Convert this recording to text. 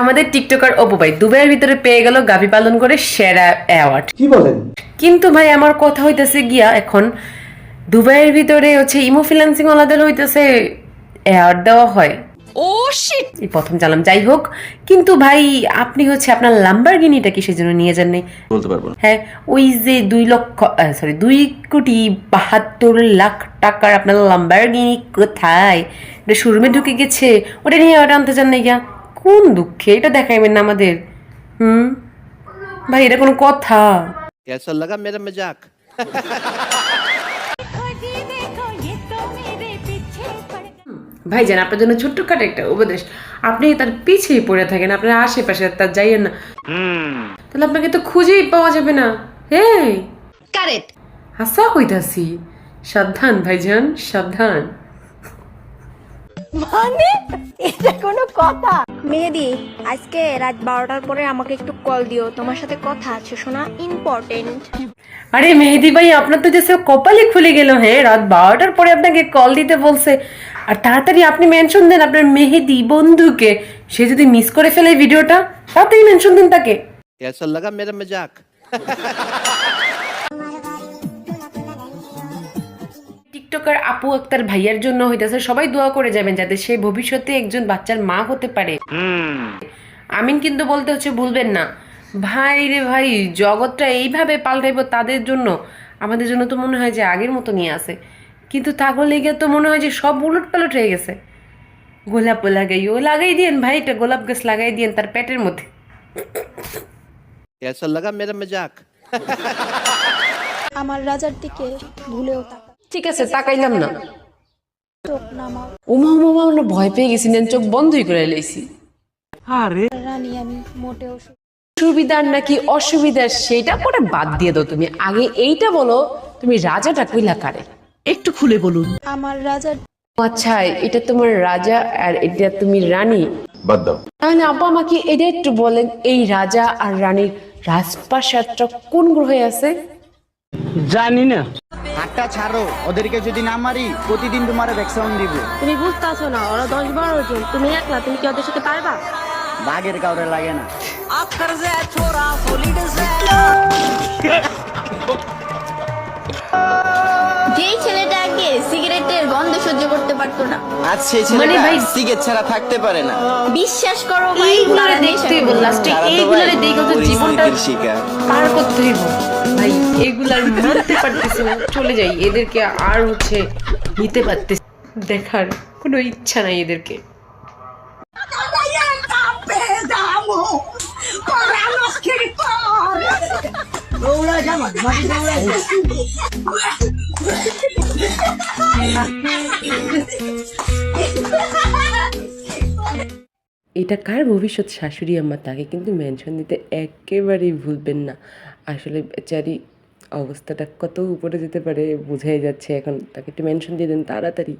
আমাদের টিকটকার অপু ভাই দুবাইয়ের ভিতরে পেয়ে গেল গাভী পালন করে সেরা অ্যাওয়ার্ড কি বলেন? কিন্তু ভাই আমার কথা হইতেছে গিয়া এখন দুবাইয়ের ভিতরে হচ্ছে ইমো ফিন্যান্সিং ওলাদের হইতেছে অ্যাওয়ার্ড দেওয়া হয়। ও শিট এই প্রথম জানলাম যাই হোক। কিন্তু ভাই আপনি হচ্ছে আপনার লাম্বারগিনিটা কিসের জন্য নিয়ে যান নাই বলতে পারব হ্যাঁ ওই যে দুই লক্ষ সরি দুই কোটি বাহাত্তর লাখ টাকার আপনার লাম্বারগিনি কোথায়? এটা শোরুমে ঢুকে গেছে ওটা নিয়ে ওটা আনতে চান না গিয়া? কোন দুঃখে? এটা দেখাইবেন না আমাদের। হুম? ভাই এটা কোনো কথা। কেসা লাগা মেরা মজাক ভাইজান আপনার জন্য ছোট্ট খাটো একটা উপদেশ। আপনি তার পিছিয়ে পড়ে থাকেন আপনার আশেপাশে তার যাইয়েন না। তাহলে আপনাকে তো খুঁজেই পাওয়া যাবে না। হ্যাঁ কারেক্ট হাসা হইতাছি সাবধান ভাইজান সাবধান। মানে এটা কোনো কথা মেহেদি আজকে রাত বারোটার পরে আমাকে একটু কল দিও তোমার সাথে কথা আছে শোনা ইম্পর্টেন্ট আরে মেহেদি ভাই আপনার তো যে সব কপালই খুলে গেল হ্যাঁ রাত বারোটার পরে আপনাকে কল দিতে বলছে আর তাড়াতাড়ি আপনি মেনশন দেন আপনার মেহেদি বন্ধুকে সে যদি মিস করে ফেলে এই ভিডিওটা তাড়াতাড়ি মেনশন দিন তাকে कैसा लगा मेरा मजाक টিকটকার আপু আক্তার ভাইয়ার জন্য হইতেছে সবাই দোয়া করে যাবেন যাতে সে ভবিষ্যতে একজন বাচ্চার মা হতে পারে আমিন কিন্তু বলতে হচ্ছে ভুলবেন না ভাই রে ভাই জগৎটা এইভাবে পাল্টাইব তাদের জন্য আমাদের জন্য তো মনে হয় যে আগের মতো নিয়ে আসে কিন্তু তাগো লেগে তো মনে হয় যে সব উলট পালট হয়ে গেছে গোলাপ লাগাই ও লাগাই দিয়েন ভাই এটা গোলাপ গাছ লাগাই দিয়েন তার পেটের মধ্যে कैसा लगा मेरा मजाक আমার রাজার দিকে ভুলেও তাকা ঠিক আছে তাকাইলাম না। উমা উমা উমা, আমরা ভয় পেয়ে গেছি নেন চোখ বন্ধই করে লাইছি। রানী আমি মোটেও সুবিধার নাকি অসুবিধার সেটা পরে বাদ দিয়ে দাও তুমি। আগে এইটা বলো তুমি রাজাটা কইলা কারে? একটু খুলে বলুন। আমার রাজা আচ্ছা এটা তোমার রাজা আর এটা তুমি রানী। বাদ দাও। তাহলে আব্বা আমাকে এটা একটু বলেন এই রাজা আর রানীর রাজপ্রাসাদটা কোন গ্রহে আছে? হাতটা ছাড়ো ওদেরকে যদি না মারি প্রতিদিন তোমার ভ্যাকসিন দিব। তুমি বুঝতেছো না ওরা দশ বারো জন। তুমি একলা তুমি কি ওদের সাথে পারবা? বাঘের কাউরে লাগে না। সহ্য করতে পারতো না। আজ সেই মানে ছেলেটা ভাই সিগারেট ছাড়া থাকতে পারে না। বিশ্বাস করো ভাই এইগুলারে দেখতে তো এইগুলারে দেখে তো জীবনটা পার করতে হইব। ভাই এগুলার মানতে পারতেছি না চলে যাই। এদেরকে আর হচ্ছে নিতে পারতেছি দেখার কোনো ইচ্ছা নাই এদেরকে। এটা কার ভবিষ্যৎ শাশুড়ি আমার তাকে কিন্তু মেনশন দিতে একেবারেই ভুলবেন না। আসলে বেচারি অবস্থাটা কত উপরে যেতে পারে, বোঝাই যাচ্ছে। এখন তাকে একটু মেনশন দিয়ে দেন, তাড়াতাড়ি।